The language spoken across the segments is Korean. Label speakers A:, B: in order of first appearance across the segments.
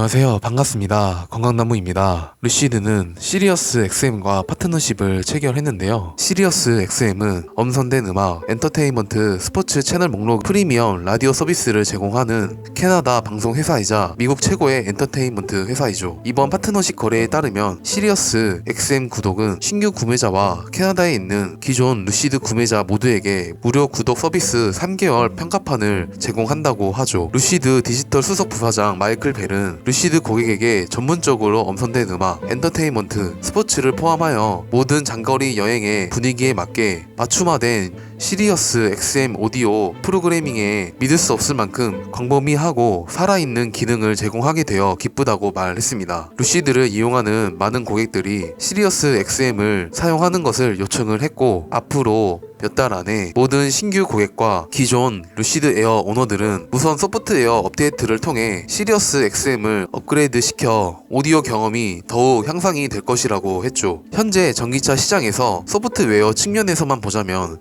A: 안녕하세요. 반갑습니다. 건강나무입니다. 루시드는 시리어스 XM과 파트너십을 체결했는데요. 시리어스 XM은 엄선된 음악, 엔터테인먼트, 스포츠 채널 목록 프리미엄 라디오 서비스를 제공하는 캐나다 방송 회사이자 미국 최고의 엔터테인먼트 회사이죠. 이번 파트너십 거래에 따르면 시리어스 XM 구독은 신규 구매자와 캐나다에 있는 기존 루시드 구매자 모두에게 무료 구독 서비스 3개월 평가판을 제공한다고 하죠. 루시드 디지털 수석 부사장 마이클 벨은 루시드 고객에게 전문적으로 엄선된 음악, 엔터테인먼트, 스포츠를 포함하여 모든 장거리 여행의 분위기에 맞게 맞춤화된 시리어스 XM 오디오 프로그래밍에 믿을 수 없을 만큼 광범위하고 살아있는 기능을 제공하게 되어 기쁘다고 말했습니다. 루시드를 이용하는 많은 고객들이 시리어스 XM을 사용하는 것을 요청을 했고 앞으로 몇달 안에 모든 신규 고객과 기존 루시드 에어 오너들은 우선 소프트웨어 업데이트를 통해 시리어스 XM을 업그레이드 시켜 오디오 경험이 더욱 향상이 될 것이라고 했죠. 현재 전기차 시장에서 소프트웨어 측면에서만 보자면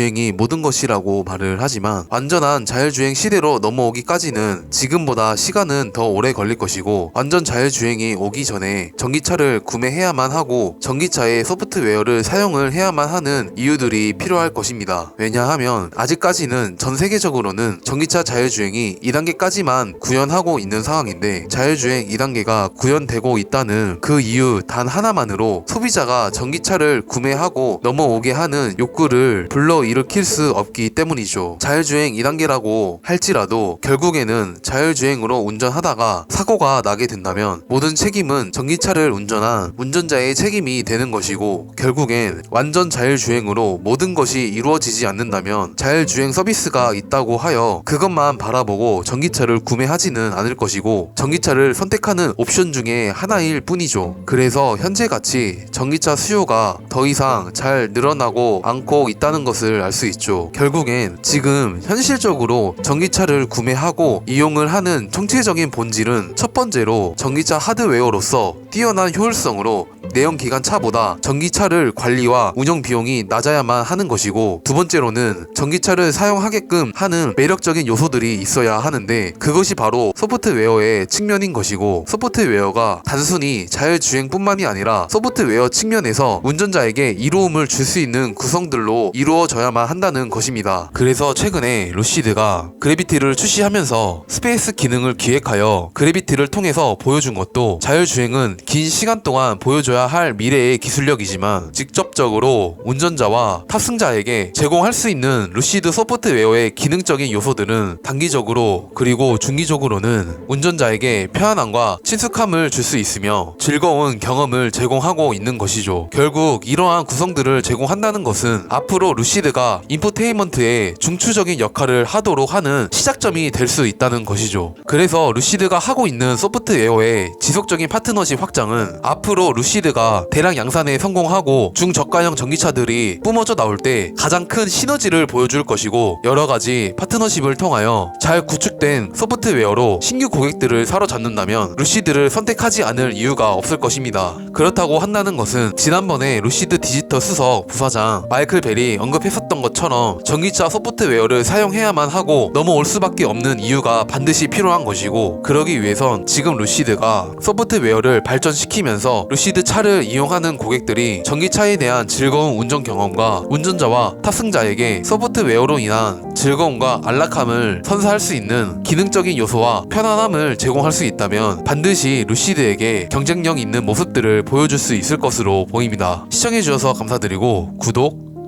A: 자율주행이 모든 것이라고 말을 하지만 완전한 자율주행 시대로 넘어오기까지는 지금보다 시간은 더 오래 걸릴 것이고 완전 자율주행이 오기 전에 전기차를 구매해야만 하고 전기차의 소프트웨어를 사용을 해야만 하는 이유들이 필요할 것입니다. 왜냐하면 아직까지는 전 세계적으로는 전기차 자율주행이 2단계까지만 구현하고 있는 상황인데 자율주행 2단계가 구현되고 있다는 그 이유 단 하나만으로 소비자가 전기차를 구매하고 넘어오게 하는 욕구를 불러 일으킬 수 없기 때문이죠. 자율주행 2단계라고 할지라도 결국에는 자율주행으로 운전하다가 사고가 나게 된다면 모든 책임은 전기차를 운전한 운전자의 책임이 되는 것이고 결국엔 완전 자율주행으로 모든 것이 이루어지지 않는다면 자율주행 서비스가 있다고 하여 그것만 바라보고 전기차를 구매하지는 않을 것이고 전기차를 선택하는 옵션 중에 하나일 뿐이죠. 그래서 현재같이 전기차 수요가 더 이상 잘 늘어나고 않고 있다는 것을 알 수 있죠. 결국엔 지금 현실적으로 전기차를 구매하고 이용을 하는 총체적인 본질은 첫 번째로 전기차 하드웨어로서 뛰어난 효율성으로 내연 기관 차보다 전기차를 관리와 운영 비용이 낮아야만 하는 것이고 두 번째로는 전기차를 사용하게끔 하는 매력적인 요소들이 있어야 하는데 그것이 바로 소프트웨어의 측면인 것이고 소프트웨어가 단순히 자율주행뿐만이 아니라 소프트웨어 측면에서 운전자에게 이로움을 줄 수 있는 구성들로 이루어져야 만 한다는 것입니다. 그래서 최근에 루시드가 그래비티를 출시하면서 스페이스 기능을 기획하여 그래비티를 통해서 보여준 것도 자율주행은 긴 시간 동안 보여줘야 할 미래의 기술력이지만 직접적으로 운전자와 탑승자에게 제공할 수 있는 루시드 소프트웨어의 기능적인 요소들은 단기적으로 그리고 중기적으로는 운전자에게 편안함과 친숙함을 줄 수 있으며 즐거운 경험을 제공하고 있는 것이죠. 결국 이러한 구성들을 제공한다는 것은 앞으로 루시드 가 인포테인먼트의 중추적인 역할을 하도록 하는 시작점이 될 수 있다는 것이죠. 그래서 루시드가 하고 있는 소프트웨어의 지속적인 파트너십 확장은 앞으로 루시드가 대량 양산에 성공하고 중저가형 전기차들이 뿜어져 나올 때 가장 큰 시너지를 보여줄 것이고 여러 가지 파트너십을 통하여 잘 구축된 소프트웨어로 신규 고객들을 사로잡는다면 루시드를 선택하지 않을 이유가 없을 것입니다. 그렇다고 한다는 것은 지난번에 루시드 디지털 수석 부사장 마이클 벨이 언급 했었던 것처럼 전기차 소프트웨어를 사용해야만 하고 넘어올 수밖에 없는 이유가 반드시 필요한 것이고 그러기 위해선 지금 루시드가 소프트웨어를 발전시키면서 루시드 차를 이용하는 고객들이 전기차에 대한 즐거운 운전 경험과 운전자와 탑승자에게 소프트웨어로 인한 즐거움과 안락함을 선사할 수 있는 기능적인 요소와 편안함을 제공할 수 있다면 반드시 루시드에게 경쟁력 있는 모습들을 보여줄 수 있을 것으로 보입니다. 시청해주셔서 감사드리고 구독,